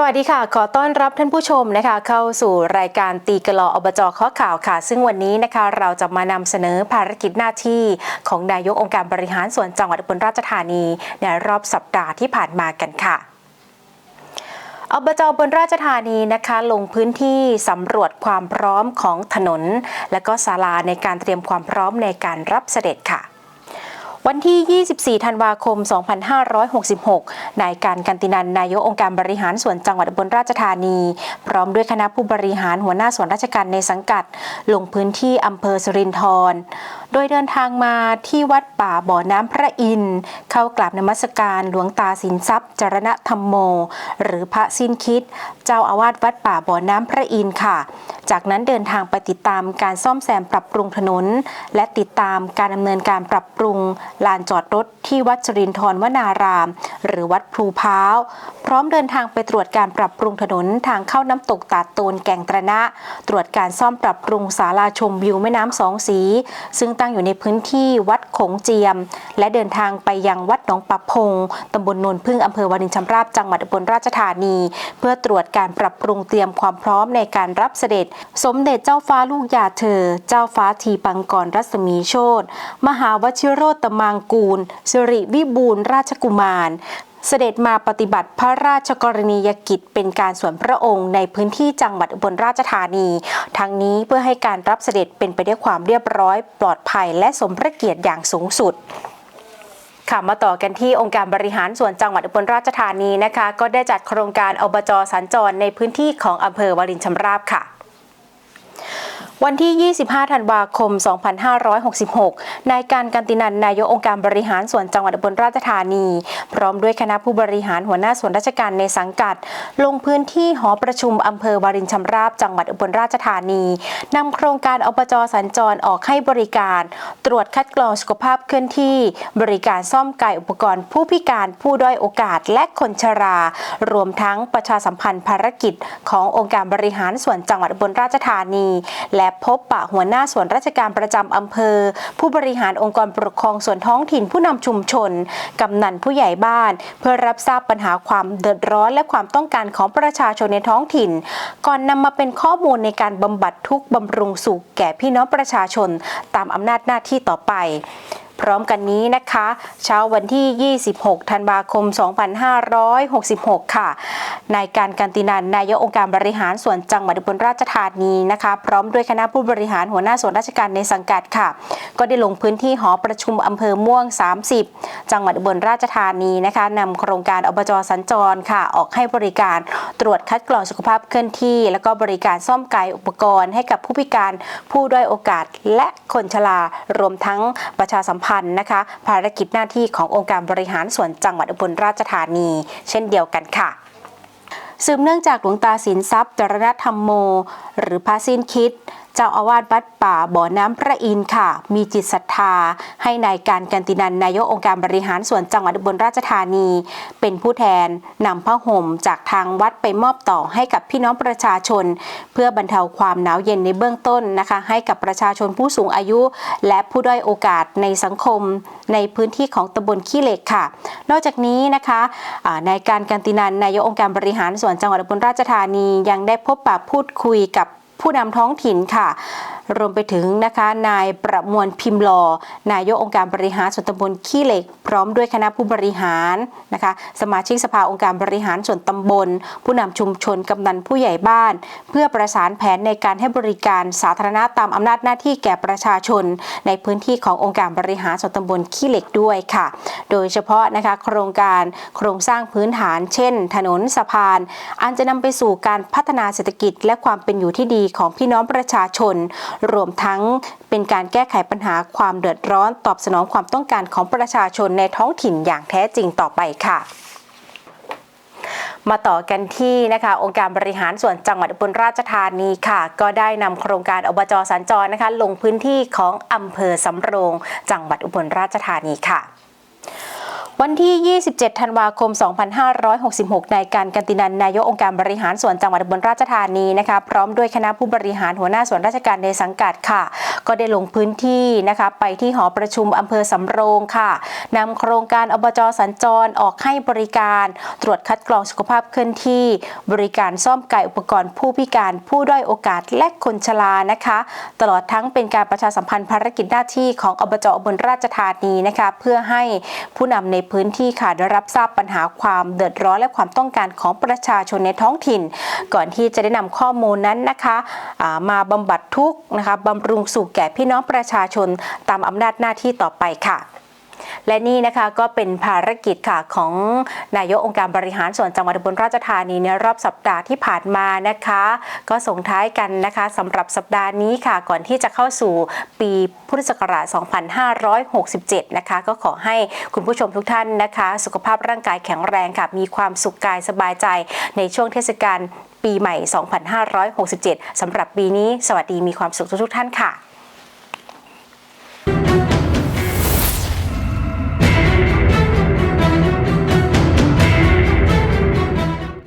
สวัสดีค่ะ ขอต้อนรับท่านผู้ชมนะคะ เข้าสู่รายการตีกลออบจข้อข่าวค่ะ ซึ่งวันนี้นะคะเราจะมานำเสนอภารกิจหน้าที่ของนายกองค์การบริหารส่วนจังหวัดอุบลราชธานี ในรอบสัปดาห์ที่ผ่านมากันค่ะอบจบนราชธานีนะคะ ลงพื้นที่สำรวจความพร้อมของถนน และก็ศาลาในการเตรียมความพร้อมในการรับเสด็จค่ะ วันที่ 24 ธันวาคม 2566 นายการกันตินัน นายกองค์การบริหารส่วนจังหวัดอุบลราชธานี พร้อมด้วยคณะผู้บริหารหัวหน้าส่วนราชการในสังกัด ลงพื้นที่อำเภอสรินทร โดยเดินทางมาที่วัดป่าบ่อน้ำพระอินทร์เข้ากราบนมัสการหลวงตาสินทรัพย์จรณธรรมโม หรือพระสิ้นคิด เจ้าอาวาสวัดป่าบ่อน้ำพระอินทร์ค่ะ จากนั้นเดินทางไปติดตามการซ่อมแซมปรับปรุงถนน และติดตามการดำเนินการปรับปรุงลานจอดรถที่วัดจรินทรวนาราม หรือวัดพลูพร้าว พร้อมเดินทางไปตรวจการปรับปรุงถนนทางเข้าน้ำตกตาดโตนแก่งตระนะ ตรวจการซ่อมปรับปรุงศาลาชมวิวแม่น้ำสองสี ซึ่งตั้งอยู่ในพื้นที่วัดขงเจียม และเดินทางไปยังวัดหนองปะพงตำบลโนนพึ่งอำเภอวารินชำราบจังหวัดอุบลราชธานี เพื่อตรวจการปรับปรุงเตรียมความพร้อมในการรับเสด็จ สมเด็จเจ้าฟ้าลูกยาเธอ เจ้าฟ้าทีปังกรรัศมีโชตมหาวชิโรตมัางกูลสิริวิบูลราชกุมาร เสด็จมาปฏิบัติพระราชกรณียกิจเป็นการส่วนพระองค์ในพื้นที่จังหวัดอุบลราชธานี ทั้งนี้เพื่อให้การรับเสด็จเป็นไปด้วยความเรียบร้อย ปลอดภัยและสมพระเกียรติอย่างสูงสุดค่ะมาต่อกันที่องค์การบริหารส่วนจังหวัดอุบลราชธานีนะคะ ก็ได้จัดโครงการอบจสัญจรในพื้นที่ของอำเภอวารินชำราบค่ะ วันที่ 25 ธันวาคม 2566 นายการกันตินัน นายกองค์การบริหารส่วนจังหวัดอุบลราชธานี พร้อมด้วยคณะผู้บริหารหัวหน้าส่วนราชการในสังกัด ลงพื้นที่หอประชุมอำเภอวารินชำราบจังหวัดอุบลราชธานีนำโครงการอบจสัญจรออกให้บริการ ตรวจคัดกรองสุขภาพเคลื่อนที่ บริการซ่อมไก่อุปกรณ์ ผู้พิการผู้ด้อยโอกาสและคนชรา รวมทั้งประชาสัมพันธ์ภารกิจ ขององค์การบริหารส่วนจังหวัดอุบลราชธานี และพบปะหัวหน้าส่วนราชการประจำอำเภอ ผู้บริหารองค์กรปกครองส่วนท้องถิ่นผู้นำชุมชน กำนันผู้ใหญ่บ้าน เพื่อรับทราบปัญหาความเดือดร้อนและความต้องการของประชาชนในท้องถิ่น ก่อนนำมาเป็นข้อมูลในการบำบัดทุกข์บำรุงสุขแก่พี่น้องประชาชน ตามอำนาจหน้าที่ต่อไป พร้อมกันนี้นะคะ เช้าวันที่ 26 ธันวาคม 2566 ค่ะ นายการกันตินันนายกองค์การบริหารส่วนจังหวัดอุบลราชธานีนะคะ พร้อมด้วยคณะผู้บริหารหัวหน้าส่วนราชการในสังกัดค่ะ ก็ได้ลงพื้นที่หอประชุมอำเภอม่วง 30 จังหวัดอุบลราชธานีนะคะนำโครงการอบจสัญจรค่ะ ออกให้บริการตรวจคัดกรองสุขภาพเคลื่อนที่ แล้วก็บริการซ่อมไกอุปกรณ์ให้กับผู้พิการผู้ด้อยโอกาสและคนชรา รวมทั้งประชาสัมพันธ์พันะคะ ภารกิจหน้าที่ขององค์การบริหารส่วนจังหวัดอุบลราชธานี เช่นเดียวกันค่ะสืบเนื่องจากหลวงตาสินทรัพย์จรณธรรมโม หรือพระสิ้นคิด เจ้าอาวาสวัดป่าบ่อน้ำพระอินทร์ค่ะ มีจิตศรัทธา ให้นายการกันตินันนายกองค์การบริหารส่วนจังหวัดอุบลราชธานี เป็นผู้แทนนำผ้าห่มจากทางวัดไปมอบต่อให้กับพี่น้องประชาชน เพื่อบรรเทาความหนาวเย็นในเบื้องต้นนะคะ ให้กับประชาชนผู้สูงอายุ และผู้ด้อยโอกาสในสังคม ในพื้นที่ของตำบลขี้เหล็กค่ะ นอกจากนี้นะคะนายการกันตินันนายกองค์การบริหารส่วนจังหวัดอุบลราชธานียังได้พบปะพูดคุยกับ ผู้นำท้องถิ่นค่ะ รวมไปถึงนะคะนายประมวลพิมพ์ลอนายกองค์การบริหารส่วนตำบลขี้เหล็ก พร้อมด้วยคณะผู้บริหารนะคะสมาชิกสภาองค์การบริหารส่วนตำบล ผู้นำชุมชนกำนันผู้ใหญ่บ้าน เพื่อประสานแผนในการให้บริการสาธารณะตามอำนาจหน้าที่แก่ประชาชน ในพื้นที่ขององค์การบริหารส่วนตำบลขี้เหล็กด้วยค่ะ โดยเฉพาะนะคะโครงการโครงสร้างพื้นฐาน เช่น ถนนสะพาน อันจะนำไปสู่การพัฒนาเศรษฐกิจ และความเป็นอยู่ที่ดีของพี่น้องประชาชนรวมทั้งเป็นการแก้ไขปัญหาความเดือดร้อนตอบสนองความต้องการของประชาชนในท้องถิ่นอย่างแท้จริงต่อไปค่ะมาต่อกันที่นะคะองค์การบริหารส่วนจังหวัดอุบลราชธานีค่ะ ก็ได้นำโครงการอบจสัญจรนะคะ ลงพื้นที่ของอำเภอสำโรง จังหวัดอุบลราชธานีค่ะ วันที่ 27 ธันวาคม 2566 นายการกันตินัน นายกองค์การบริหารส่วนจังหวัดบลราชธานีนะคะพร้อมด้วยคณะผู้บริหารหัวหน้าส่วนราชการในสังกัดค่ะ ก็ได้ลงพื้นที่นะคะไปที่หอประชุมอำเภอสำโรงค่ะนำโครงการอบจสัญจรออกให้บริการ ตรวจคัดกรองสุขภาพเคลื่อนที่ บริการซ่อมไก่อุปกรณ์ผู้พิการผู้ด้อยโอกาสและคนชรานะคะ ตลอดทั้งเป็นการประชาสัมพันธ์ภารกิจหน้าที่ของอบจอบลราชธานีนะคะเพื่อให้ผู้นำในพื้นที่ค่ะได้รับทราบปัญหาความเดือดร้อนและความต้องการของประชาชนในท้องถิ่น ก่อนที่จะได้นำข้อมูลนั้นนะคะมาบำบัดทุกนะคะบำรุงสู่แก่พี่น้องประชาชนตามอำนาจหน้าที่ต่อไปค่ะ และนี่นะคะก็เป็นภารกิจค่ะของนายกองค์การบริหารส่วนจังหวัดอุบลราชธานีในรอบสัปดาห์ที่ผ่านมานะคะ ก็ส่งท้ายกันนะคะสำหรับสัปดาห์นี้ค่ะ ก่อนที่จะเข้าสู่ปีพุทธศักราช 2567 นะคะ ก็ขอให้คุณผู้ชมทุกท่านนะคะ สุขภาพร่างกายแข็งแรงค่ะ มีความสุขกายสบายใจในช่วงเทศกาลปีใหม่ 2567 สำหรับปีนี้ สวัสดีมีความสุขทุกๆท่านค่ะ